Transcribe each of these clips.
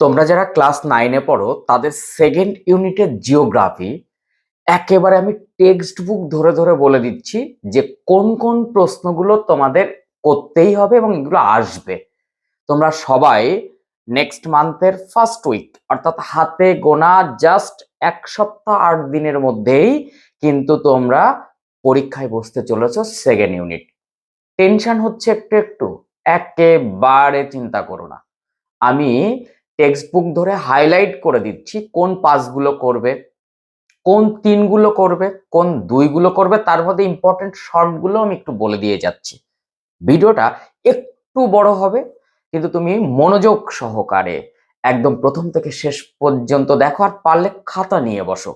তোমরা যারা ক্লাস নাইনে পড়ো, তাদের সেকেন্ড ইউনিটের জিওগ্রাফি একেবারে আমি টেক্সট বুক ধরে ধরে বলে দিচ্ছি যে কোন কোন প্রশ্নগুলো তোমাদের করতেই হবে এবং এগুলো আসবে। তোমরা সবাই নেক্সট মান্থের ফার্স্ট উইক অর্থাৎ হাতে গোনা জাস্ট এক সপ্তাহ আট দিনের মধ্যেই কিন্তু তোমরা পরীক্ষায় বসতে চলেছ সেকেন্ড ইউনিট টেনশন হচ্ছে একটু একটু, একেবারে চিন্তা করো না। আমি টেক্সট বুক ধরে হাইলাইট করে দিচ্ছি কোন পাসগুলো করবে, কোন তিনগুলো করবে, কোন দুইগুলো করবে, তার মধ্যে ইম্পর্টেন্ট শর্টগুলো আমি একটু বলে দিয়ে যাচ্ছি। ভিডিওটা একটু বড় হবে, কিন্তু তুমি মনোযোগ সহকারে একদম প্রথম থেকে শেষ পর্যন্ত দেখো আর পারলে খাতা নিয়ে বসো।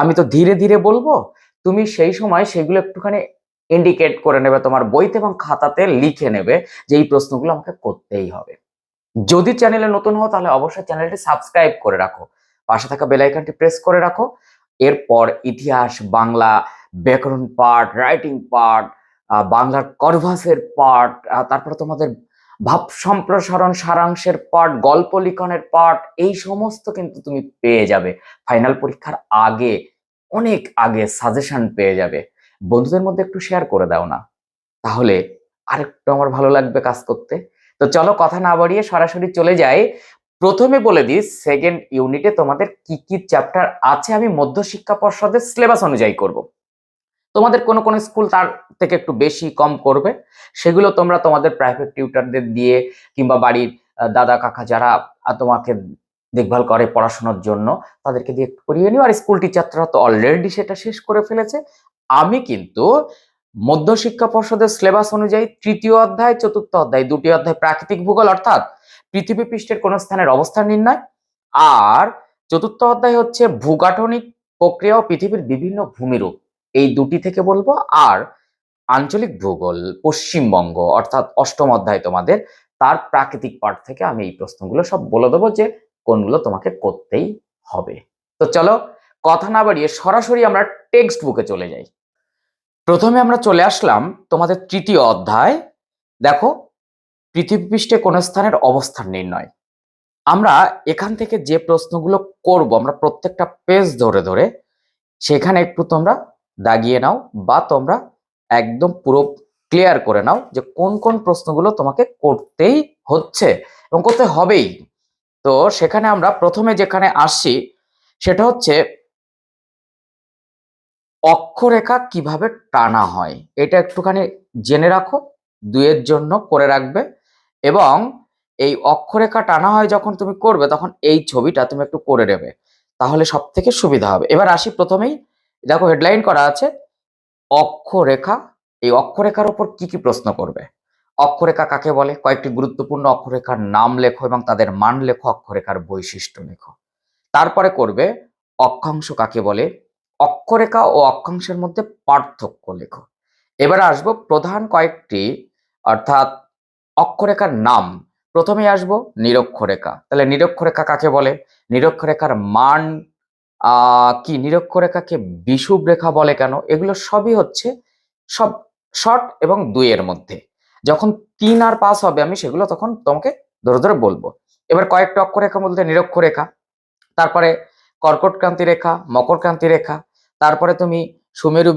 আমি তো ধীরে ধীরে বলব, তুমি সেই সময় সেগুলো একটুখানি ইন্ডিকেট করে নেবে, তোমার বইতে এবং খাতাতে লিখে নেবে যে এই প্রশ্নগুলো আমাকে করতেই হবে। যদি চ্যানেলে নতুন হও, তাহলে অবশ্যই চ্যানেলটি সাবস্ক্রাইব করে রাখো। পাশে থাকা বেল আইকনটি প্রেস করে রাখো। এরপর ইতিহাস, বাংলা, ব্যাকরণ পার্ট রাইটিং পার্ট বাংলার করভাসের পার্ট তারপর তোমাদের ভাব সম্প্রসারণ সারাংশের পার্ট গল্প লিখনের পার্ট এই সমস্ত কিন্তু তুমি পেয়ে যাবে। ফাইনাল পরীক্ষার আগে, অনেক আগে সাজেশন পেয়ে যাবে। বন্ধুদের মধ্যে একটু শেয়ার করে দাও না। তাহলে আরেকটু আমার ভালো লাগবে কাজ করতে। তো চলো কথা না বাড়িয়ে সরাসরি চলে যাই। প্রথমে বলে দিই সেকেন্ড ইউনিটে তোমাদের কি কি চ্যাপ্টার আছে আমি মধ্যশিক্ষা পর্ষদের সিলেবাস অনুযায়ী করব। তোমাদের কোনো কোনো স্কুল তার থেকে একটু বেশি কম করবে। সেগুলো তোমরা তোমাদের প্রাইভেট টিউটারদের দিয়ে কিংবা বাড়ির দাদা কাকা যারা তোমাকে দেখভাল করে পড়াশোনার জন্য, তাদেরকে দিয়ে একটু করিয়ে নিও। আর স্কুল টিচাররা তো অলরেডি সেটা শেষ করে ফেলেছে। আমি কিন্তু মধ্যশিক্ষা পর্ষদের সিলেবাস অনুযায়ী তৃতীয় অধ্যায়, চতুর্থ অধ্যায়, দুটি অধ্যায় প্রাকৃতিক ভূগোল, অর্থাৎ পৃথিবী পৃষ্ঠের কোন স্থানের অবস্থান নির্ণয়। আর চতুর্থ অধ্যায় হচ্ছে ভূগাঠনিক প্রক্রিয়া ও পৃথিবীর বিভিন্ন ভূমিরূপ। এই দুটি থেকে বলব। আর আঞ্চলিক ভূগোল, পশ্চিমবঙ্গ, অর্থাৎ অষ্টম অধ্যায় তোমাদের, তার প্রাকৃতিক পার্ট থেকে আমি এই প্রশ্নগুলো সব বলে দেবো যে কোনগুলো তোমাকে করতেই হবে। তো চলো, কথা না বাড়িয়ে সরাসরি আমরা টেক্সট বুকে চলে যাই। প্রথমে আমরা চলে আসলাম তোমাদের তৃতীয় অধ্যায়। দেখো পৃথিবী পৃষ্ঠে কোন স্থানের অবস্থান নির্ণয়। আমরা এখান থেকে যে প্রশ্নগুলো করব, আমরা প্রত্যেকটা পেজ ধরে ধরে, সেখানে একটু তোমরা দাগিয়ে নাও বা তোমরা একদম পুরো ক্লিয়ার করে নাও যে কোন কোন প্রশ্নগুলো তোমাকে করতেই হচ্ছে এবং করতে হবেই। তো সেখানে আমরা প্রথমে যেখানে আসছি, সেটা হচ্ছে অক্ষরেখা কীভাবে টানা হয়, এটা একটুখানি জেনে রাখো দুয়ের জন্য করে রাখবে এবং এই অক্ষরেখা টানা হয় যখন তুমি করবে, তখন এই ছবিটা তুমি একটু করে নেবে, তাহলে সব থেকে সুবিধা হবে। এবার আসি প্রথমেই, দেখো হেডলাইন করা আছে, অক্ষরেখা, এই অক্ষরেখার উপর কি কি প্রশ্ন করবে? অক্ষরেখা কাকে বলে? কয়েকটি গুরুত্বপূর্ণ অক্ষরেখার নাম লেখো এবং তাদের মান লেখো, অক্ষরেখার বৈশিষ্ট্য লেখো। তারপরে করবে, অক্ষাংশ কাকে বলে? অক্ষরেখা ও অক্ষাংশের মধ্যে পার্থক্য লেখো। এবার আসব প্রধান কয়েকটি, অর্থাৎ অক্ষরেখার নাম। প্রথমে আসব নিরক্ষরেখা। তাহলে নিরক্ষরেখা কাকে বলে? নিরক্ষরেখার মান কি? নিরক্ষরেখাকে বিষুব রেখা বলে কেন? এগুলো সবই হচ্ছে সব শর্ট এবং দুইয়ের মধ্যে। যখন তিন আর পাস হবে আমি সেগুলো তখন তোমাকে ধরে ধরে বলব। এবার কয়েকটা অক্ষরেখা বলতে নিরক্ষরেখা, তারপরে কর্কটক্রান্তি রেখা মকরক্রান্তি রেখা তারপরে তুমি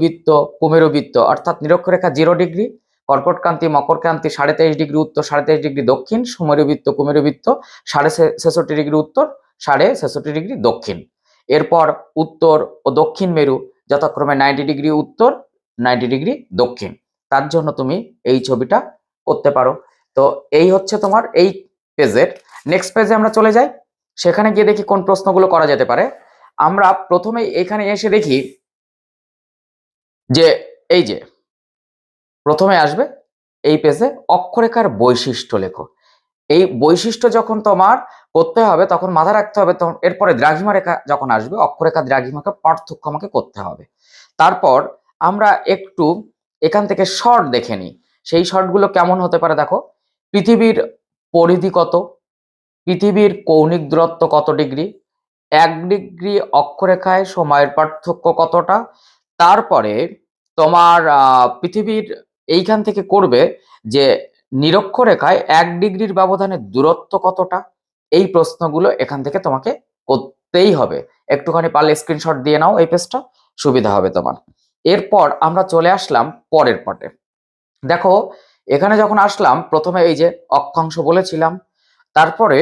বৃত্ত কুমেরু বৃত্ত অর্থাৎ নিরক্ষরেখা জিরো ডিগ্রি, কর্কটক্রান্তি, মকরক্রান্তি সাড়ে তেইশ ডিগ্রি উত্তর, সাড়ে তেইশ ডিগ্রি দক্ষিণ সুমেরু বৃত্ত কুমেরু বৃত্ত সাড়ে ছেষট্টি ডিগ্রি উত্তর, সাড়ে ছেষট্টি ডিগ্রি দক্ষিণ। এরপর উত্তর ও দক্ষিণ মেরু, যথাক্রমে নাইনটি ডিগ্রি উত্তর, নাইনটি ডিগ্রি দক্ষিণ। তার জন্য তুমি এই ছবিটা করতে পারো। তো এই হচ্ছে তোমার এই পেজের। নেক্সট পেজে আমরা চলে যাই। সেখানে গিয়ে দেখি কোন প্রশ্নগুলো করা যেতে পারে। আমরা প্রথমে এখানে এসে দেখি যে এই যে, প্রথমে আসবে এই পেজে অক্ষরেখার বৈশিষ্ট্য লেখো। এই বৈশিষ্ট্য যখন তোমার করতে হবে, তখন মাথায় রাখতে হবে, তখন এরপরে দ্রাঘিমা রেখা যখন আসবে, অক্ষরেখা দ্রাঘিমাকে পার্থক্য আমাকে করতে হবে। তারপর আমরা একটু এখান থেকে শর্ট দেখে নিই। সেই শর্টগুলো কেমন হতে পারে দেখো? পৃথিবীর পরিধি কত? পৃথিবীর কৌণিক দূরত্ব কত ডিগ্রি? এক ডিগ্রি অক্ষরেখায় সময়ের পার্থক্য কতটা? তারপরে তোমার পৃথিবীর এইখান থেকে করবে যে নিরক্ষরেখায় এক ডিগ্রির ব্যবধানে দূরত্ব কতটা? এই প্রশ্নগুলো এখান থেকে তোমাকে করতেই হবে। একটুখানি পারলে স্ক্রিনশট দিয়ে নাও এই পেজটা সুবিধা হবে তোমার। এরপর আমরা চলে আসলাম পরের পাটে দেখো, এখানে যখন আসলাম, প্রথমে এই যে অক্ষাংশ বলেছিলাম, তারপরে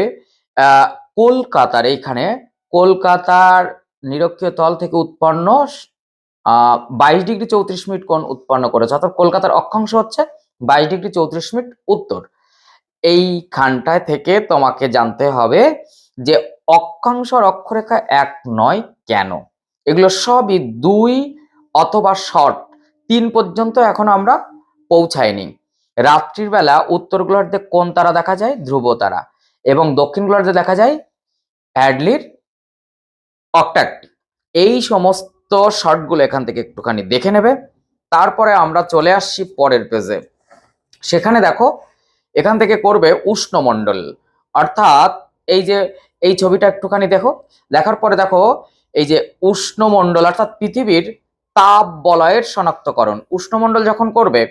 কলকাতার এইখানে কলকাতার নিরক্ষীয় তল থেকে উৎপন্ন বাইশ ডিগ্রি চৌত্রিশ মিনিট কোণ উৎপন্ন করেছে। অর্থাৎ কলকাতার অক্ষাংশ হচ্ছে বাইশ ডিগ্রি চৌত্রিশ মিনিট উত্তর। এইখানটায় থেকে তোমাকে জানতে হবে যে অক্ষাংশ অক্ষরেখা এক নয় কেন? এগুলো সবই দুই অথবা শর্ট, তিন পর্যন্ত এখনও আমরা পৌঁছাইনি রাত্রির বেলা উত্তর গোলার্ধে কোন তারা দেখা যায়? ধ্রুব তারা। এবং দক্ষিণ গোলার্ধে দেখা যায় অ্যাডলির অক্টাকটি এই সমস্ত শর্টগুলো এখান থেকে একটুখানি দেখে নেবে। তারপরে আমরা চলে আসছি পরের পেজে সেখানে দেখো, এখান থেকে করবে উষ্ণমণ্ডল অর্থাৎ এই যে, এই ছবিটা একটুখানি দেখো। দেখার পরে দেখো, এই যে উষ্ণমণ্ডল অর্থাৎ পৃথিবীর তাপ বলয়ের শনাক্তকরণ। উষ্ণমণ্ডল যখন করবে,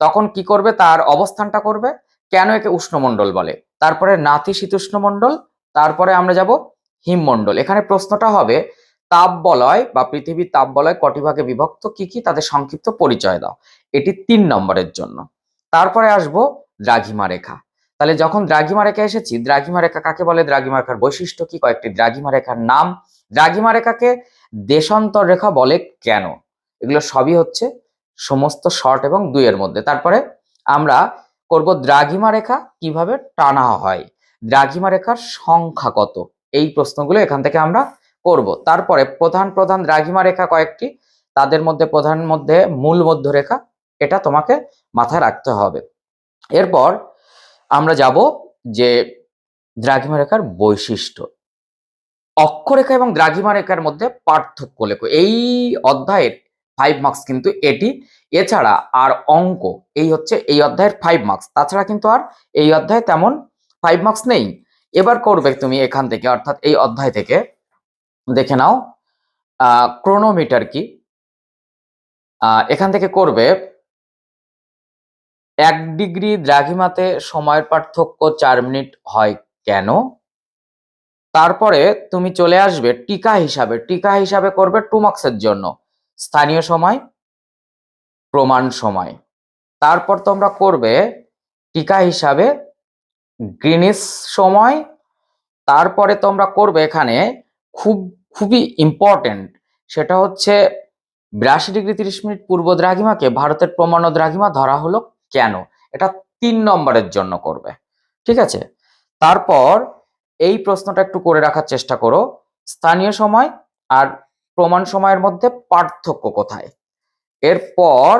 তখন কি করবে? তার অবস্থানটা করবে। কেন একে উষ্ণমণ্ডল বলে? তারপরে নাতিশীতোষ্ণমণ্ডল তারপরে আমরা যাব হিমমণ্ডল। এখানে প্রশ্নটা হবে তাপ বলয় বা পৃথিবীর তাপ বলয় কটি ভাগে বিভক্ত? কি কি? তাদের সংক্ষিপ্ত পরিচয় দাও। এটি তিন নম্বরের জন্য। তারপরে আসব দ্রাঘিমা রেখা। তাহলে যখন দ্রাঘিমা রেখা এসেছি, দ্রাঘিমা রেখা কাকে বলে? দ্রাঘিমা রেখার বৈশিষ্ট্য কি? কয়েকটি দ্রাঘিমা রেখার নাম। দ্রাঘিমা রেখাকে দেশান্তর রেখা বলে কেন? এগুলো সবই হচ্ছে সমস্ত শর্ট এবং দুইয়ের মধ্যে। তারপরে আমরা করব দ্রাঘিমা রেখা কীভাবে টানা হয়? দ্রাঘিমা রেখার সংখ্যা কত? এই প্রশ্নগুলো এখান থেকে আমরা করব। তারপরে প্রধান প্রধান দ্রাঘিমা রেখা কয়েকটি, তাদের মধ্যে প্রধান মধ্যে মূল মধ্যরেখা এটা তোমাকে মাথায় রাখতে হবে। এরপর আমরা যাব যে দ্রাঘিমা রেখার বৈশিষ্ট্য। অক্ষরেখা এবং দ্রাঘিমা রেখার মধ্যে পার্থক্য লেখো। এই অধ্যায়ের ফাইভ মার্কস কিন্তু এটি। এছাড়া আর অঙ্ক, এই হচ্ছে এই অধ্যায়ের ফাইভ মার্কস তাছাড়া কিন্তু আর এই অধ্যায়ে তেমন ফাইভ মার্কস নেই। এবার করবে তুমি এখান থেকে, অর্থাৎ এই অধ্যায় থেকে, দেখে নাও ক্রোনোমিটার কি? এখান থেকে করবে, এক ডিগ্রি দ্রাঘিমাতে সময়ের পার্থক্য চার মিনিট হয় কেন? তারপরে তুমি চলে আসবে টিকা হিসাবে টিকা হিসাবে করবে টু মার্কসের জন্য, স্থানীয় সময়, প্রমাণ সময়। তারপর তোমরা করবে টিকা হিসাবে গ্রিনিস সময়, তারপরে তোমরা করবে এখানে খুব, খুবই ইম্পর্টেন্ট সেটা হচ্ছে বিরাশি ডিগ্রি তিরিশ মিনিট পূর্ব দ্রাঘিমাকে ভারতের প্রমাণ দ্রাঘিমা ধরা হলো কেন? এটা তিন নম্বরের জন্য করবে, ঠিক আছে? তারপর এই প্রশ্নটা একটু করে রাখার চেষ্টা করো, স্থানীয় সময় আর প্রমাণ সময়ের মধ্যে পার্থক্য কোথায়? এরপর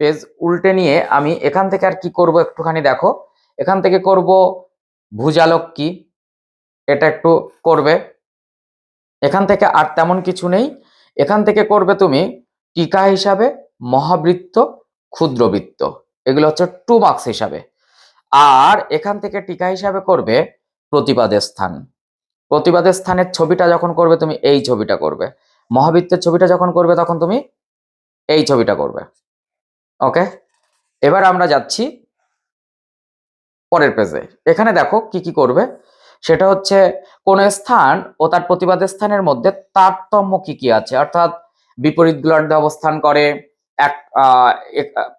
পেজ উল্টে নিয়ে আমি এখান থেকে আর কি করব একটুখানি দেখো। এখান থেকে করব ভুজালক কি এটা একটু করবে। এখান থেকে আর তেমন কিছু নেই। এখান থেকে করবে তুমি টিকা হিসাবে মহাবৃত্ত, ক্ষুদ্রবৃত্ত। এগুলো হচ্ছে টু মার্কস হিসাবে। আর এখান থেকে টিকা হিসাবে করবে প্রতিবাদের স্থান। প্রতিবাদের স্থানের ছবিটা যখন করবে তুমি এই ছবিটা করবে। মহাবৃত্তের ছবিটা যখন করবে তখন তুমি এই ছবিটা করবে। ওকে এবার আমরা যাচ্ছি পরের পেজে এখানে দেখো কি কি করবে। সেটা হচ্ছে কোন স্থান ও তার প্রতিবাদের স্থানের মধ্যে তারতম্য কি কি আছে। অর্থাৎ বিপরীত গোলার্ধে অবস্থান করে, এক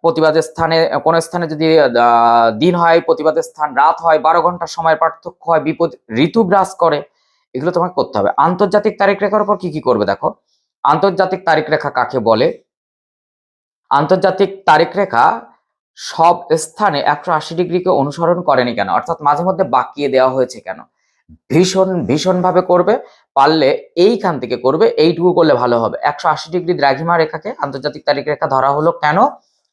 প্রতিবাদের স্থানে, কোন স্থানে যদি দিন হয়, প্রতিবাদের স্থান, রাত হয়, বারো ঘণ্টা সময় পার্থক্য হয় বিপদ ঋতু গ্রাস করে, এগুলো তোমাকে করতে হবে। আন্তর্জাতিক তারিখ রেখার উপর কি কি করবে দেখো। আন্তর্জাতিক তারিখ রেখা কাকে বলে? আন্তর্জাতিক তারিখ রেখা সব স্থানে একশো আশি ডিগ্রিকে অনুসরণ করেনি কেন? অর্থাৎ মাঝে মধ্যে বাকিয়ে দেওয়া হয়েছে কেন? ভীষণ ভীষণ ভাবে করবে, পারলে এইখান থেকে করবে, এইটুকু করলে ভালো হবে। একশো আশি ডিগ্রি দ্রাঘিমা রেখাকে আন্তর্জাতিক তারিখ রেখা ধরা হলো কেন?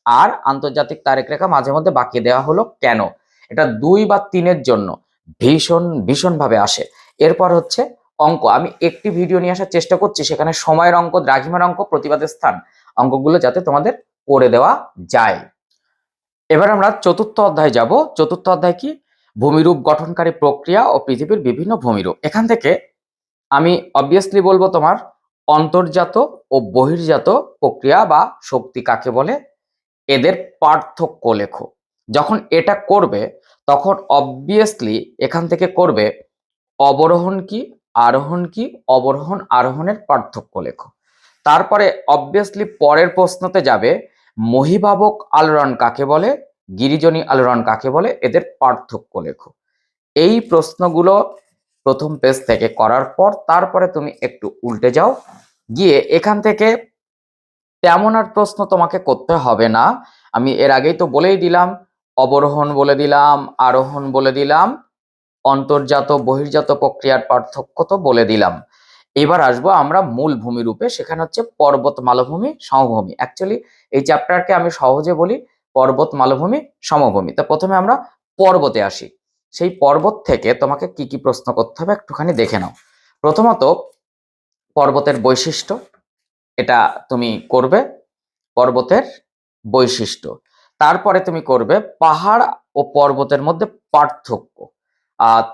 আর আন্তর্জাতিক তারিখ রেখা মাঝে মধ্যে বাকিয়ে দেওয়া হলো কেন? এটা দুই বা তিনের জন্য ভীষণ ভীষণ ভাবে আসে। এরপর হচ্ছে অঙ্ক। আমি একটি ভিডিও নিয়ে আসার চেষ্টা করছি, সেখানে সময়ের অঙ্ক, দ্রাঘিমার অঙ্ক, প্রতিবাদের স্থান, অঙ্কগুলো যাতে তোমাদের করে দেওয়া যায়। এবার আমরা চতুর্থ অধ্যায় যাব। চতুর্থ অধ্যায় কি? ভূমিরূপ গঠনকারী প্রক্রিয়া ও পৃথিবীর বিভিন্ন ভূমিরূপ। এখান থেকে আমি অবভিয়াসলি বলব তোমার অন্তর্জাত ও বহির্জাত প্রক্রিয়া বা শক্তি কাকে বলে? এদের পার্থক্য লেখো। যখন এটা করবে, তখন অবভিয়াসলি এখান থেকে করবে অবরোহণ কি, আরোহণ কি, অবরোহণ, আরোহণের পার্থক্য লেখো। তারপরে অবভিয়াসলি পরের প্রশ্নতে যাবে মহিভাবক আলোড়ন কাকে বলে? গিরিজনী আলোড়ন কাকে বলে? এদের পার্থক্য লেখো। এই প্রশ্নগুলো প্রথম পেজ থেকে করার পর তারপরে তুমি একটু উল্টে যাও। গিয়ে এখান থেকে তেমন আর প্রশ্ন তোমাকে করতে হবে না। আমি এর আগেই তো বলেই দিলাম, অবরোহণ বলে দিলাম, আরোহণ বলে দিলাম, অন্তর্জাত বহির্জাত প্রক্রিয়ার পার্থক্য তো বলে দিলাম। এবার আসব আমরা মূল ভূমি রূপে, সেখানে হচ্ছে পর্বত মালভূমি, সমভূমি। অ্যাকচুয়ালি এই চ্যাপ্টারকে আমি সহজে বলি পর্বত মালভূমি, সমভূমি। তো প্রথমে আমরা পর্বতে আসি। সেই পর্বত থেকে তোমাকে কি কি প্রশ্ন করতে হবে একটুখানি দেখে নাও। প্রথমত, পর্বতের বৈশিষ্ট্য, এটা তুমি করবে পর্বতের বৈশিষ্ট্য। তারপরে তুমি করবে পাহাড় ও পর্বতের মধ্যে পার্থক্য।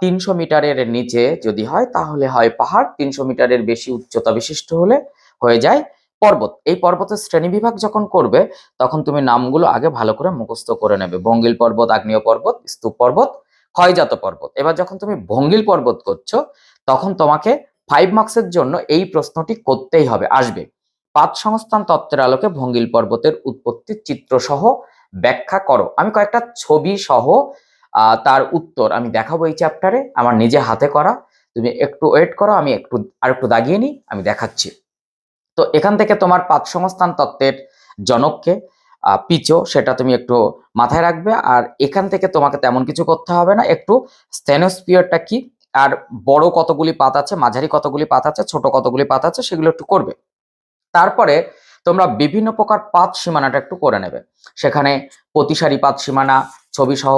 তিনশো মিটারের নিচে যদি হয়, তাহলে হয় পাহাড়। তিনশো মিটারের বেশি উচ্চতা বিশিষ্ট হলে হয়ে যায় পর্বত। এই পর্বতের শ্রেণীবিভাগ যখন করবে, তখন তুমি নামগুলো আগে ভালো করে মুখস্থ করে নেবে। ভঙ্গিল পর্বত, আগ্নেয় পর্বত, স্তূপ পর্বত, ক্ষয়জাত পর্বত। এবার যখন তুমি ভঙ্গিল পর্বত করছ, তখন তোমাকে ফাইভ মার্কসের জন্য এই প্রশ্নটি করতেই হবে। আসবে। পাঁচ সংস্থান তত্ত্বের আলোকে ভঙ্গিল পর্বতের উৎপত্তির চিত্র সহ ব্যাখ্যা করো। আমি কয়েকটা ছবি সহ তার উত্তর আমি দেখাবো এই চ্যাপ্টারে আমার নিজে হাতে করা। তুমি একটু ওয়েট করো, আমি একটু আর একটু দাগিয়ে নিই, আমি দেখাচ্ছি। তো এখান থেকে তোমার পাঁচ সংস্থান তত্ত্বের জনককে পিচো, সেটা তুমি একটু মাথায় রাখবে। আর এখান থেকে তোমাকে তেমন কিছু করতে হবে না। একটু স্টেনোস্পিয়ারটা কি? আর বড় কতগুলি পাত আছে, মাঝারি কতগুলি পাত আছে, ছোট কতগুলি পাত আছে, সেগুলো একটু করবে। তারপরে তোমরা বিভিন্ন প্রকার পাত সীমানাটা একটু করে নেবে। সেখানে প্রতিসারি পাত সীমানা, ছবি সহ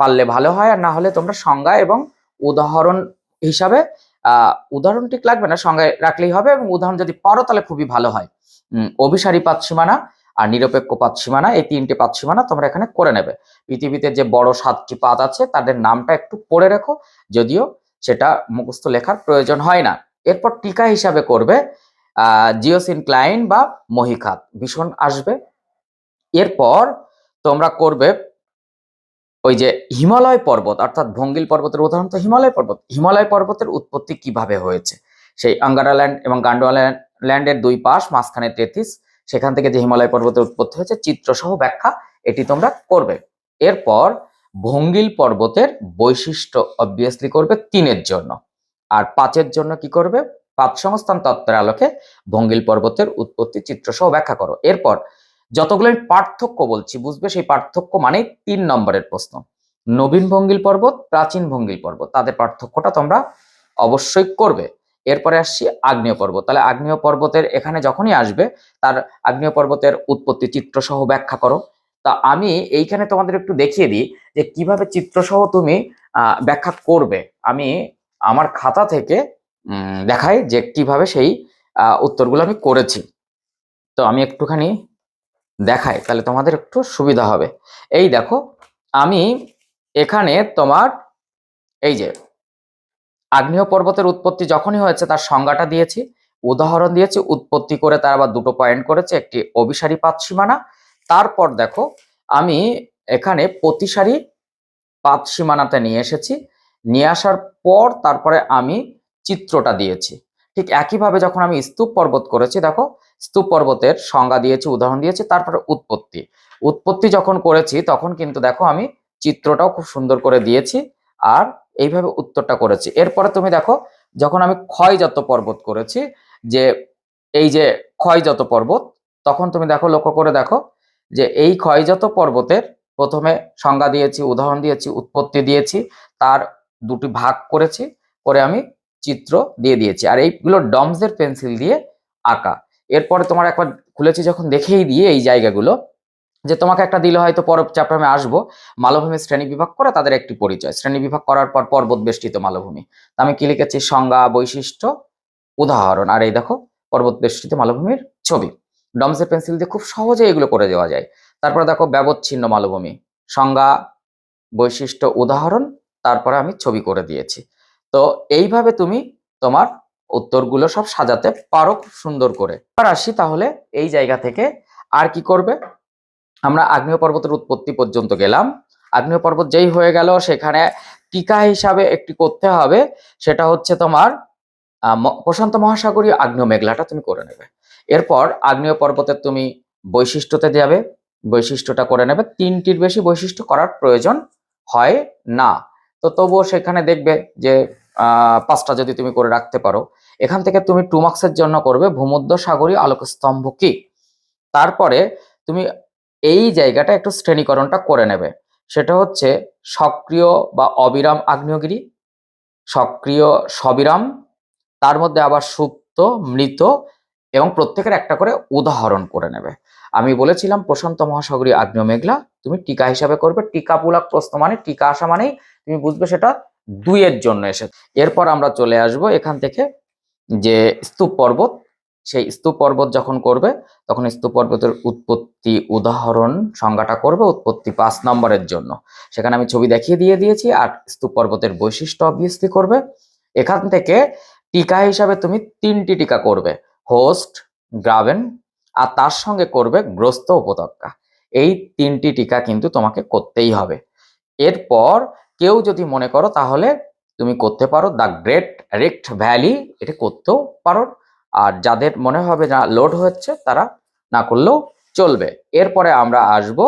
পারলে ভালো হয় আর না হলে তোমরা সংজ্ঞা এবং উদাহরণ হিসাবে উদাহরণ ঠিক লাগবে না, সংজ্ঞায় রাখলেই হবে এবং উদাহরণ যদি পারো তাহলে খুবই ভালো হয়। অভিসারী পাত সীমানা আর নিরপেক্ষ পাত সীমানা, এই তিনটি পাত সীমানা তোমরা এখানে করে নেবে। পৃথিবীতে যে বড় সাতটি পাত আছে, তাদের নামটা একটু পড়ে রেখো, যদিও সেটা মুখস্থ লেখার প্রয়োজন হয় না। এরপর টিকা হিসাবে করবে, আহ, জিওসিন ক্লাইন বা মহিখাত, ভীষণ আসবে। এরপর তোমরা করবে ওই যে হিমালয় পর্বত, অর্থাৎ ভঙ্গিল পর্বতের উদাহরণ তো হিমালয় পর্বত, হিমালয় পর্বতের উৎপত্তি কীভাবে হয়েছে? সেই আঙ্গারাল্যান্ড এবং গান্ডোয়াল্যান্ড ল্যান্ডের দুই পাশ, মাঝখানে তেতিস সেখান থেকে যে হিমালয় পর্বতের উৎপত্তি হয়েছে, চিত্রসহ ব্যাখ্যা এটি তোমরা করবে। এরপর ভঙ্গিল পর্বতের বৈশিষ্ট্য অবভিয়াসলি করবে তিনের জন্য। আর পাঁচের জন্য কি করবে? পাঁচ সংস্থান তত্ত্বের আলোকে ভঙ্গিল পর্বতের উৎপত্তি চিত্রসহ ব্যাখ্যা করো। এরপর যতগুলো আমি পার্থক্য বলছি, বুঝবে সেই পার্থক্য মানেই তিন নম্বরের প্রশ্ন। নবীন ভঙ্গিল পর্বত, প্রাচীন ভঙ্গিল পর্বত। তাদের পার্থক্যটা তোমরা অবশ্যই করবে। এরপরে আসছি আগ্নেয় পর্বত। তাহলে আগ্নেয় পর্বতের এখানে যখনই আসবে, তার আগ্নেয় পর্বতের উৎপত্তি চিত্রসহ ব্যাখ্যা করো। তা আমি এইখানে তোমাদের একটু দেখিয়ে দিই যে কীভাবে চিত্রসহ তুমি ব্যাখ্যা করবে। আমি আমার খাতা থেকে দেখাই যে কীভাবে সেই উত্তরগুলো আমি করেছি। তো আমি একটুখানি দেখাই, তাহলে তোমাদের একটু সুবিধা হবে। এই দেখো, আমি এখানে তোমার এই যে আগ্নেয় পর্বতের উৎপত্তি যখনই হয়েছে, তার সংজ্ঞাটা দিয়েছি। উদাহরণ দিয়েছি, উৎপত্তি করে তার আবার দুটো পয়েন্ট করেছে, একটি অভিসারী পাত সীমানা তারপর দেখো, আমি এখানে প্রতিসারী পাত সীমানাতে নিয়ে এসেছি। নিয়ে আসার পর তারপরে আমি চিত্রটা দিয়েছি। ঠিক একইভাবে যখন আমি স্তূপ পর্বত করেছি, দেখো, স্তূপ পর্বতের সংজ্ঞা দিয়েছি, উদাহরণ দিয়েছি, তারপরে উৎপত্তি। উৎপত্তি যখন করেছি, তখন কিন্তু দেখো আমি চিত্রটাও খুব সুন্দর করে দিয়েছি আর এইভাবে উত্তরটা করেছি। এরপরে তুমি দেখো, যখন আমি ক্ষয়জাত পর্বত করেছি, যে এই যে ক্ষয়জাত পর্বত, তখন তুমি দেখো, লক্ষ্য করে দেখো যে এই ক্ষয়জাত পর্বতের প্রথমে সংজ্ঞা দিয়েছি, উদাহরণ দিয়েছি, উৎপত্তি দিয়েছি, তার দুটি ভাগ করেছি, করে আমি চিত্র দিয়ে দিয়েছি। আর এইগুলো ডমসের পেন্সিল দিয়ে আঁকা। এরপরে তোমার একবার খুলেছি, যখন দেখেই দিয়ে এই জায়গাগুলো যে তোমাকে একটা দিলে হয়তো পর চ্যাপ্টার আমি আসব। মালভূমি শ্রেণি বিভাগ করে তাদের একটি পরিচয়। শ্রেণি বিভাগ করার পর পর্বত বেষ্টিত মালভূমি। তা আমি কি লিখেছি? সংজ্ঞা, বৈশিষ্ট্য, উদাহরণ। আর এই দেখো, পর্বত বেষ্টিত মালভূমির ছবি। ডমসের পেন্সিল দিয়ে খুব সহজে এগুলো করে দেওয়া যায়। তারপরে দেখো ব্যবচ্ছিন্ন মালভূমি। সংজ্ঞা, বৈশিষ্ট্য, উদাহরণ। তারপরে আমি ছবি করে দিয়েছি। তো এইভাবে তুমি তোমার উত্তরগুলো সব সাজাতে পারো সুন্দর করে। এবার আসি তাহলে এই জায়গা থেকে আর কি করবে? আমরা আগ্নেয় পর্বতের উৎপত্তি পর্যন্ত গেলাম। আগ্নেয় পর্বত যেই হয়ে গেল, সেখানে টিকা হিসাবে একটি করতে হবে। সেটা হচ্ছে তোমার প্রশান্ত মহাসাগরীয় আগ্নেয় মেঘলাটা তুমি করে নেবে। এরপর আগ্নেয় পর্বতের তুমি বৈশিষ্ট্যতে যাবে। বৈশিষ্ট্যটা করে নেবে। তিনটির বেশি বৈশিষ্ট্য করার প্রয়োজন হয় না। তো তবুও সেখানে দেখবে যে পাঁচটা যদি তুমি করে রাখতে পারো। এখান থেকে তুমি টু মার্কসের জন্য করবে ভূমধ্য সাগরীয় আলোকস্তম্ভ কি? তারপরে তুমি এই জায়গাটা একটু শ্রেণীকরণটা করে নেবে। সেটা হচ্ছে সক্রিয় বা অবিরাম আগ্নেয়গিরি, সক্রিয় সবিরাম, তার মধ্যে আবার সুপ্ত, মৃত এবং প্রত্যেকের একটা করে উদাহরণ করে নেবে। আমি বলেছিলাম প্রশান্ত মহাসাগরীয় আগ্নেয় মেঘলা তুমি টিকা হিসাবে করবে টিকা টিকামূলক প্রশ্ন মানে টিকা আসা মানেই তুমি বুঝবে সেটা দুইয়ের জন্য এসে এরপর আমরা চলে আসব এখান থেকে যে স্তূপ পর্বত সেই স্তূপ পর্বত যখন করবে, তখন স্তূপ পর্বতের উৎপত্তি উদাহরণ সংজ্ঞাটা করবে উৎপত্তি পাঁচ নম্বরের জন্য। সেখানে আমি ছবি দেখিয়ে দিয়ে দিয়েছি আর স্তূপ পর্বতের বৈশিষ্ট্য অবভিয়াসলি করবে। এখান থেকে টিকা হিসাবে তুমি তিনটি টিকা করবে, হোস্ট, গ্রাভেন, আর তার সঙ্গে করবে গ্রস্ত উপত্যকা। এই তিনটি টিকা কিন্তু তোমাকে করতেই হবে। এরপর কেউ যদি মনে করো তাহলে তুমি করতে পারো দ্য গ্রেট রেক্ট ভ্যালি, এটা করতেও পারো। আর যাদের মনে হবে না লোড হচ্ছে, তারা না করলেও চলবে। এরপরে আমরা আসব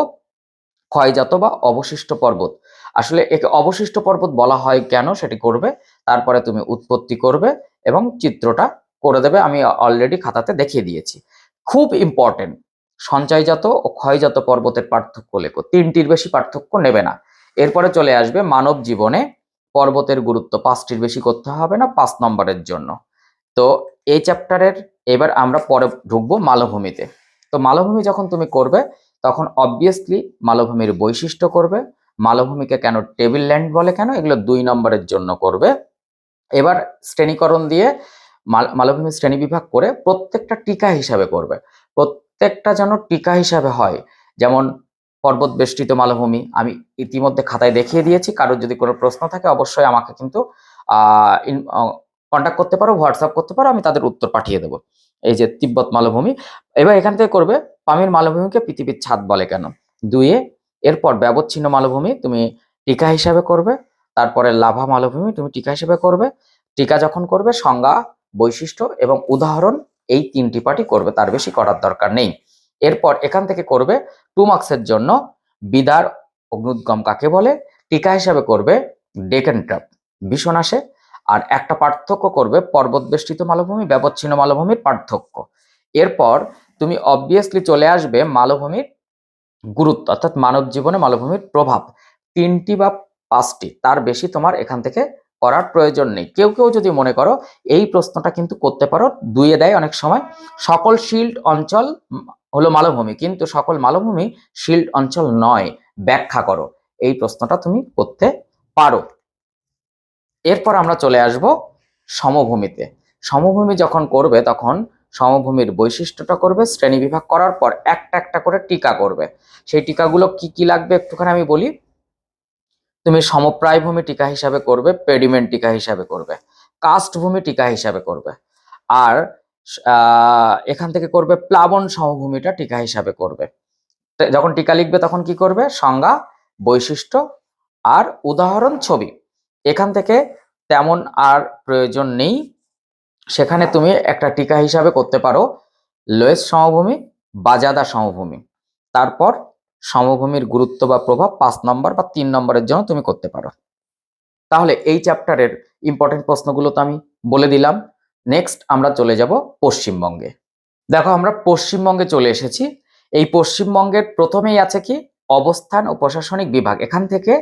ক্ষয়জাত বা অবশিষ্ট পর্বত। আসলে একে অবশিষ্ট পর্বত বলা হয় কেন সেটি করবে, তারপরে তুমি উৎপত্তি করবে এবং চিত্রটা করে দেবে। আমি অলরেডি খাতাতে দেখিয়ে দিয়েছি। খুব ইম্পর্টেন্ট সঞ্চয়জাত ও ক্ষয়জাত পর্বতের পার্থক্য লেখো। তিনটির বেশি পার্থক্য নেবে না। এরপরে চলে আসবে মানব জীবনে পর্বতের গুরুত্ব পাঁচটির বেশি করতে হবে না, পাঁচ নম্বরের জন্য। তো এই চ্যাপ্টারের এবার আমরা পরে ঢুকবো মালভূমিতে। তো মালভূমি যখন তুমি করবে, তখন অবভিয়াসলি মালভূমির বৈশিষ্ট্য করবে। মালভূমিকে কেন টেবিল ল্যান্ড বলে কেন? এগুলো দুই নম্বরের জন্য করবে। এবার শ্রেণীকরণ দিয়ে মাল- মালভূমি শ্রেণি বিভাগ করে প্রত্যেকটা টিকা হিসাবে করবে। প্রত্যেকটা যেন টিকা হিসাবে হয়। যেমন পর্বত বেষ্টিত মালভূমি, আমি ইতিমধ্যে খাতায় দেখিয়ে দিয়েছি। কারোর যদি কোনো প্রশ্ন থাকে, অবশ্যই আমাকে কিন্তু কন্ট্যাক্ট করতে পারো হোয়াটসঅ্যাপ করতে পারো, আমি তাদের উত্তর পাঠিয়ে দেবো। এই যে তিব্বত মালভূমি, এবার এখান থেকে করবে, পামির মালভূমিকে পৃথিবীর ছাদ বলে কেন? দুইয়ে, এরপর ব্যবচ্ছিন্ন মালভূমি, তুমি টিকা হিসাবে করবে, তারপরে লাভা মালভূমি, তুমি টিকা হিসেবে করবে। টিকা যখন করবে, সংজ্ঞা, বৈশিষ্ট্য এবং উদাহরণ, এই তিনটি পার্টি করবে, তার বেশি করার দরকার নেই। এরপর এখান থেকে করবে টু মার্কসের জন্য, বিদার অগ্নুদ্গম কাকে বলে? টিকা হিসাবে করবে ডেকেন ট্রাপ ভীষণ আসে আর একটা পার্থক্য করবে পর্বত বেষ্টিত মালভূমি, ব্যবচ্ছিন্ন মালভূমির পার্থক্য। এরপর তুমি অবভিয়াসলি চলে আসবে মালভূমির গুরুত্ব, অর্থাৎ মানব জীবনে মালভূমির প্রভাব। তিনটি বা পাঁচটি, তার বেশি তোমার এখান থেকে করার প্রয়োজন নেই। কেউ কেউ যদি মনে করো এই প্রশ্নটা কিন্তু করতে পারো, দুইয়ে দেয় অনেক সময়, সকল শিল্ড অঞ্চল হলো মালভূমি, কিন্তু সকল মালভূমি শিল্ড অঞ্চল নয়। ব্যাখ্যা করো, এই প্রশ্নটা তুমি করতে পারো। এরপর আমরা চলে আসব সমভূমিতে। সমভূমি যখন করবে, তখন সমভূমির বৈশিষ্ট্যটা করবে, শ্রেণি বিভাগ করার পর একটা একটা করে টিকা করবে। সেই টিকাগুলো কি কি লাগবে একটুখানি আমি বলি। তুমি সমপ্রায় ভূমি টিকা হিসাবে করবে, পেডিমেন্ট টিকা হিসাবে করবে কাস্ট ভূমি টিকা হিসাবে করবে, আর এখান থেকে করবে প্লাবন সমভূমিটা টিকা হিসাবে করবে। যখন টিকা লিখবে তখন কি করবে? সংজ্ঞা, বৈশিষ্ট্য, আর উদাহরণ ছবি। এখান থেকে তেমন আর প্রয়োজন নেই। সেখানে তুমি একটা টিকা হিসাবে করতে পারো। লোয়েস সমভূমি, বাজাদা সমভূমি। তারপর সমভূমির গুরুত্ব বা প্রভাব পাঁচ নম্বর বা তিন নম্বরের জন্য তুমি করতে পারো। তাহলে এই চ্যাপ্টারের ইম্পর্টেন্ট প্রশ্নগুলো তো আমি বলে দিলাম। নেক্সট আমরা চলে যাব পশ্চিমবঙ্গে। দেখো আমরা পশ্চিমবঙ্গে চলে এসেছি। এই পশ্চিমবঙ্গের প্রথমেই আছে কি? অবস্থান ও প্রশাসনিক বিভাগ। এখান থেকে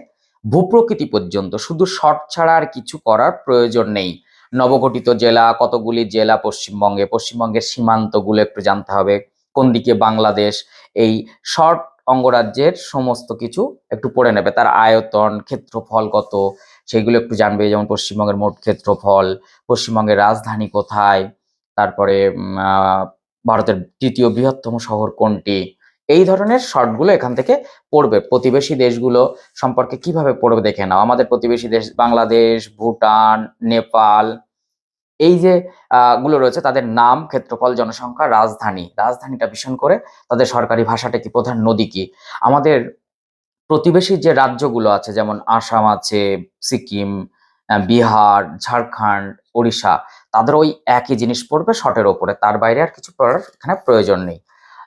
ভূপ্রকৃতি পর্যন্ত। শুধু শর্ট ছাড়া আর কিছু করার প্রয়োজন নেই। নবগঠিত জেলা, কতগুলি জেলা পশ্চিমবঙ্গে? পশ্চিমবঙ্গের সীমান্তগুলো একটু জানতে হবে। কোন দিকে বাংলাদেশ? এই শর্ট অঙ্গরাজ্যের সমস্ত কিছু একটু পড়ে নেবে। তার আয়তন, ক্ষেত্রফল কত? সেগুলো একটু জানবে। যেমন পশ্চিমবঙ্গের মোট ক্ষেত্রফল, পশ্চিমবঙ্গের রাজধানী কোথায়? তারপরে ভারতের তৃতীয় বৃহত্তম শহর কোনটি? এই ধরনের শর্টগুলো এখান থেকে পড়বে। প্রতিবেশী দেশগুলো সম্পর্কে কীভাবে পড়বে দেখে নাও। আমাদের প্রতিবেশী দেশ বাংলাদেশ, ভুটান, নেপাল, এই যে গুলো রয়েছে, তাদের নাম, ক্ষেত্রফল, জনসংখ্যা, রাজধানী। রাজধানীটা ভীষণ করে তাদের সরকারি ভাষাটা কি, প্রধান নদী কি? আমাদের প্রতিবেশী যে রাজ্যগুলো আছে, যেমন আসাম আছে, সিকিম বিহার, ঝাড়খণ্ড, ওড়িশা, তাদের ওই একই জিনিস পড়বে শটের ওপরে। তার বাইরে আর কিছু পড়ার এখানে প্রয়োজন নেই।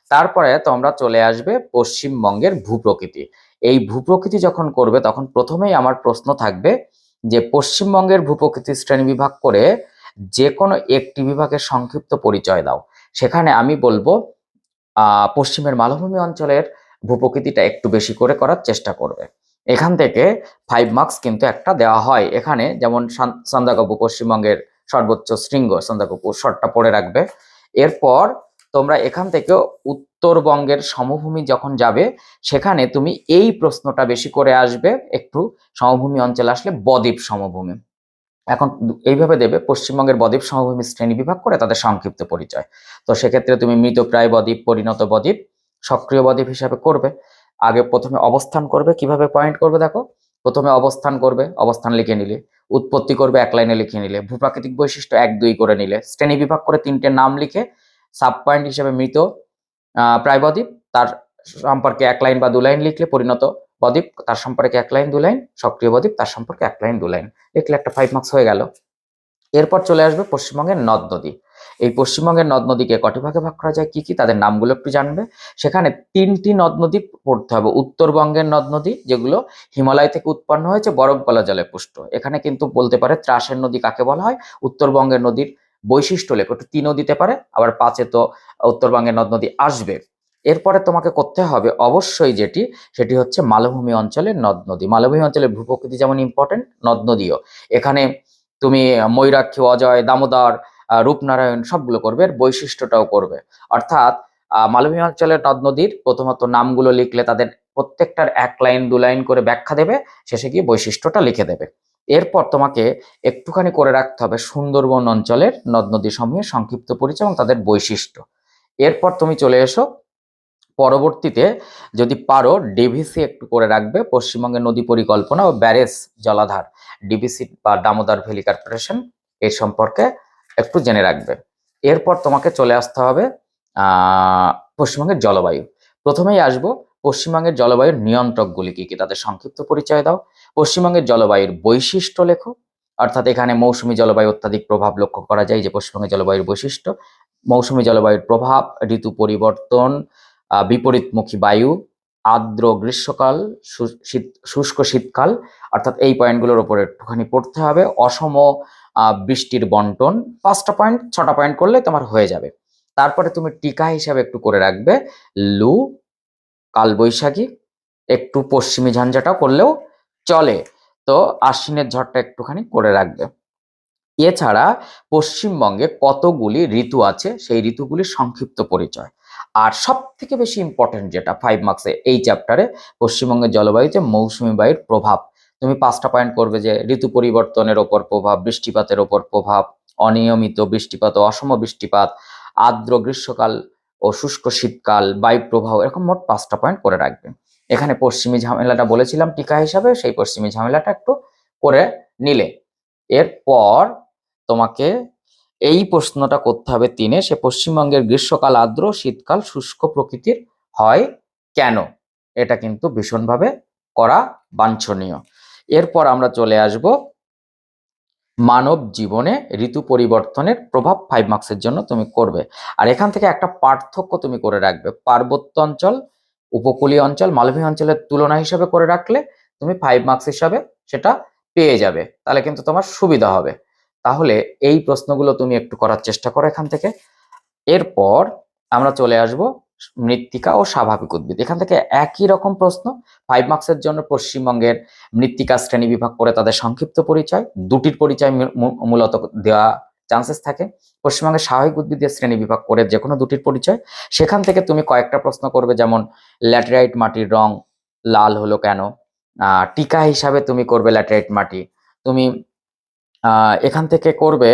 তারপরে তোমরা চলে আসবে পশ্চিমবঙ্গের ভূপ্রকৃতি। এই ভূপ্রকৃতি যখন করবে, তখন প্রথমেই আমার প্রশ্ন থাকবে যে পশ্চিমবঙ্গের ভূপ্রকৃতি শ্রেণি বিভাগ করে যে কোনো একটি বিভাগের সংক্ষিপ্ত পরিচয় দাও। সেখানে আমি বলব পশ্চিমের মালভূমি অঞ্চলের ভূপ্রকৃতিটা একটু বেশি করে করার চেষ্টা করবে। এখান থেকে ফাইভ মার্কস কিন্তু একটা দেওয়া হয়। এখানে যেমন সান- সান্দাকপু পশ্চিমবঙ্গের সর্বোচ্চ শৃঙ্গ, সান্দাকপু শর্টটা পড়ে রাখবে। এরপর তোমরা এখান থেকে উত্তরবঙ্গের সমভূমি যখন যাবে, সেখানে তুমি এই প্রশ্নটা বেশি করে আসবে, একটু সমভূমি অঞ্চল আসলে বদ্বীপ সমভূমি। এখন এইভাবে দেবে, পশ্চিমবঙ্গের বদ্বীপ সমভূমি শ্রেণি বিভাগ করে তাদের সংক্ষিপ্ত পরিচয়। তো সেক্ষেত্রে তুমি মৃতপ্রায় বদ্বীপ, পরিণত বদ্বীপ, সক্রিয় বদ্বীপ হিসাবে করবে। আগে প্রথমে অবস্থান করবে, কীভাবে পয়েন্ট করবে দেখো? প্রথমে অবস্থান করবে, অবস্থান লিখে নিলে। উৎপত্তি করবে, এক লাইনে লিখে নিলে। ভূপ্রাকৃতিক বৈশিষ্ট্য এক দুই করে নিলে। শ্রেণি বিভাগ করে তিনটে নাম লিখে সাব পয়েন্ট হিসেবে মৃত আহ, প্রায় বদ্বীপ। তার সম্পর্কে এক লাইন বা দু লাইন লিখলে পরিণত বদ্বীপ। তার সম্পর্কে এক লাইন দু লাইন সক্রিয় বদ্বীপ। তার সম্পর্কে এক লাইন দু লাইন। লিখলে একটা ফাইভ মার্কস হয়ে গেল। এরপর চলে আসবে পশ্চিমবঙ্গের নদ নদী। এই পশ্চিমবঙ্গের নদ নদীকে কটি ভাগে ভাগ করা যায় কি কি? তাদের নামগুলো একটু জানবে। সেখানে তিনটি নদ নদী পড়তে হবে। উত্তরবঙ্গের নদ নদী যেগুলো হিমালয় থেকে উৎপন্ন হয়েছে বরফ গলা জলে পুষ্ট। এখানে কিন্তু বলতে পারে ত্রাসের নদী কাকে বলা হয়? উত্তরবঙ্গের নদীর বৈশিষ্ট্য লেখো, একটু তিনও দিতে পারে, আবার পাঁচে তো উত্তরবঙ্গের নদ নদী আসবে। এরপরে তোমাকে করতে হবে অবশ্যই যেটি, সেটি হচ্ছে মালভূমি অঞ্চলের নদ নদী। মালভূমি অঞ্চলের ভূপ্রকৃতি যেমন ইম্পর্টেন্ট নদ নদীও। এখানে তুমি ময়ূরাক্ষী, অজয়, দামোদর রূপনারায়ণ সবগুলো করবে, এর বৈশিষ্ট্যটাও করবে। অর্থাৎ মালভূমি অঞ্চলের নদ নদীর প্রথমত নামগুলো লিখলে তাদের প্রত্যেকটার এক লাইন, দু লাইন করে ব্যাখ্যা দেবে, শেষে গিয়ে বৈশিষ্ট্যটা লিখে দেবে। এরপর তোমাকে একটুখানি করে রাখতে হবে সুন্দরবন অঞ্চলের নদ নদী সমূহের সংক্ষিপ্ত পরিচয় এবং তাদের বৈশিষ্ট্য। এরপর তুমি চলে এসো, পরবর্তীতে যদি পারো ডিভিসি একটু করে রাখবে, পশ্চিমবঙ্গের নদী পরিকল্পনা ও ব্যারেজ জলাধার, ডিভিসি বা দামোদর ভ্যালি কর্পোরেশন এর সম্পর্কে একটু জেনে রাখবে। এরপর তোমাকে চলে আসতে হবে পশ্চিমবঙ্গের জলবায়ু। প্রথমেই আসব, পশ্চিমবঙ্গের জলবায়ুর নিয়ন্ত্রকগুলি কি কি? তাদের সংক্ষিপ্ত পরিচয় দাও। পশ্চিমবঙ্গের জলবায়ুর বৈশিষ্ট্য লেখো। অর্থাৎ এখানে মৌসুমী জলবায়ু অত্যাধিক প্রভাব লক্ষ্য করা যায় যে পশ্চিমবঙ্গের জলবায়ুর বৈশিষ্ট্য। মৌসুমী জলবায়ুর প্রভাব, ঋতু পরিবর্তন বিপরীতমুখী বায়ু, আর্দ্র গ্রীষ্মকাল শীত, শুষ্ক শীতকাল, অর্থাৎ এই পয়েন্টগুলোর উপর একটুখানি পড়তে হবে। অসম বৃষ্টির বন্টন, পাঁচটা পয়েন্ট, ছটা পয়েন্ট করলে তোমার হয়ে যাবে। তারপরে তুমি টিকা হিসাবে একটু করে রাখবে। লু, কালবৈশাখী, একটু পশ্চিমী ঝঞ্ঝাটাও করলেও চলে। তো আশ্বিনের ঝড়টা একটুখানি করে রাখবে। এছাড়া পশ্চিমবঙ্গে কতগুলি ঋতু আছে, সেই ঋতুগুলির সংক্ষিপ্ত পরিচয়। আর সব থেকে বেশি ইম্পর্টেন্ট যেটা ফাইভ মার্কসে এই চ্যাপ্টারে পশ্চিমবঙ্গের জলবায়ুতে মৌসুমী বায়ুর প্রভাব। তুমি পাঁচটা পয়েন্ট করবে যে, ঋতু পরিবর্তনের ওপর প্রভাব, বৃষ্টিপাতের ওপর প্রভাব, অনিয়মিত বৃষ্টিপাত ও অসম বৃষ্টিপাত, আর্দ্র গ্রীষ্মকাল ও শুষ্ক শীতকাল বায়ু প্রবাহ এরকম মোট পাঁচটা পয়েন্ট করে রাখবে। এখানে পশ্চিমী ঝামেলাটা বলেছিলাম টিকা হিসাবে, সেই পশ্চিমী ঝামেলাটা একটু করে নিলে। এরপর তোমাকে এই প্রশ্নটা করতে হবে তিনে, সে পশ্চিমবঙ্গের গ্রীষ্মকাল আর্দ্র, শীতকাল শুষ্ক প্রকৃতির হয় কেন? এটা কিন্তু ভীষণভাবে করা বাঞ্ছনীয়। এরপর আমরা চলে আসব মানব জীবনে ঋতু পরিবর্তনের প্রভাব ফাইভ মার্কসের জন্য তুমি করবে। আর এখান থেকে একটা পার্থক্য তুমি করে রাখবে। পার্বত্য অঞ্চল উপকূলীয় অঞ্চল, মালভূমি অঞ্চলের তুলনা হিসাবে করে রাখলে তুমি ফাইভ মার্কস হিসাবে সেটা পেয়ে যাবে। তাহলে কিন্তু তোমার সুবিধা হবে। তাহলে এই প্রশ্নগুলো তুমি একটু করার চেষ্টা করো এখান থেকে। এরপর আমরা চলে আসব মৃত্তিকা ও স্বাভাবিক উদ্ভিদ। এখান থেকে একই রকম প্রশ্ন। ফাইভ মার্কসের জন্য পশ্চিমবঙ্গের মৃত্তিকা শ্রেণি বিভাগ করে তাদের সংক্ষিপ্ত পরিচয়। দুটির পরিচয় মূলত দেওয়া চান্সেস থাকে। পশ্চিমবঙ্গের স্বাভাবিক উদ্ভিদের শ্রেণি বিভাগ করে যে কোনো দুটির পরিচয়। সেখান থেকে তুমি কয়েকটা প্রশ্ন করবে, যেমন, ল্যাটেরাইট মাটির রং লাল হলো কেন? টিকা হিসাবে তুমি করবে ল্যাটেরাইট মাটি। তুমি এখান থেকে করবে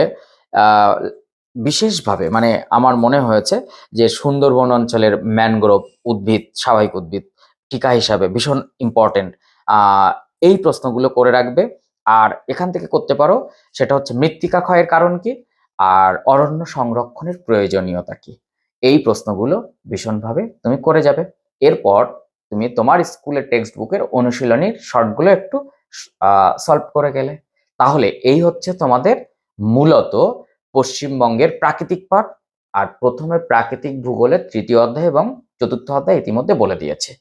বিশেষভাবে মানে আমার মনে হয়েছে যে সুন্দরবন অঞ্চলের ম্যানগ্রোভ উদ্ভিদ, স্বাভাবিক উদ্ভিদ, টিকা হিসাবে ভীষণ ইম্পর্টেন্ট এই প্রশ্নগুলো করে রাখবে। আর এখান থেকে করতে পারো, সেটা হচ্ছে মৃত্তিকা ক্ষয়ের কারণ কি? আর অরণ্য সংরক্ষণের প্রয়োজনীয়তা কি? এই প্রশ্নগুলো ভীষণভাবে তুমি করে যাবে। এরপর তুমি তোমার স্কুলের টেক্সট বুকের অনুশীলনীর শর্টগুলো একটু সলভ করে গেলে। তাহলে এই হচ্ছে তোমাদের মূলত পশ্চিমবঙ্গের প্রাকৃতিক পাঠ। আর প্রথমে প্রাকৃতিক ভূগোলের তৃতীয় অধ্যায় এবং চতুর্থ অধ্যায় ইতিমধ্যে বলে দিয়েছে।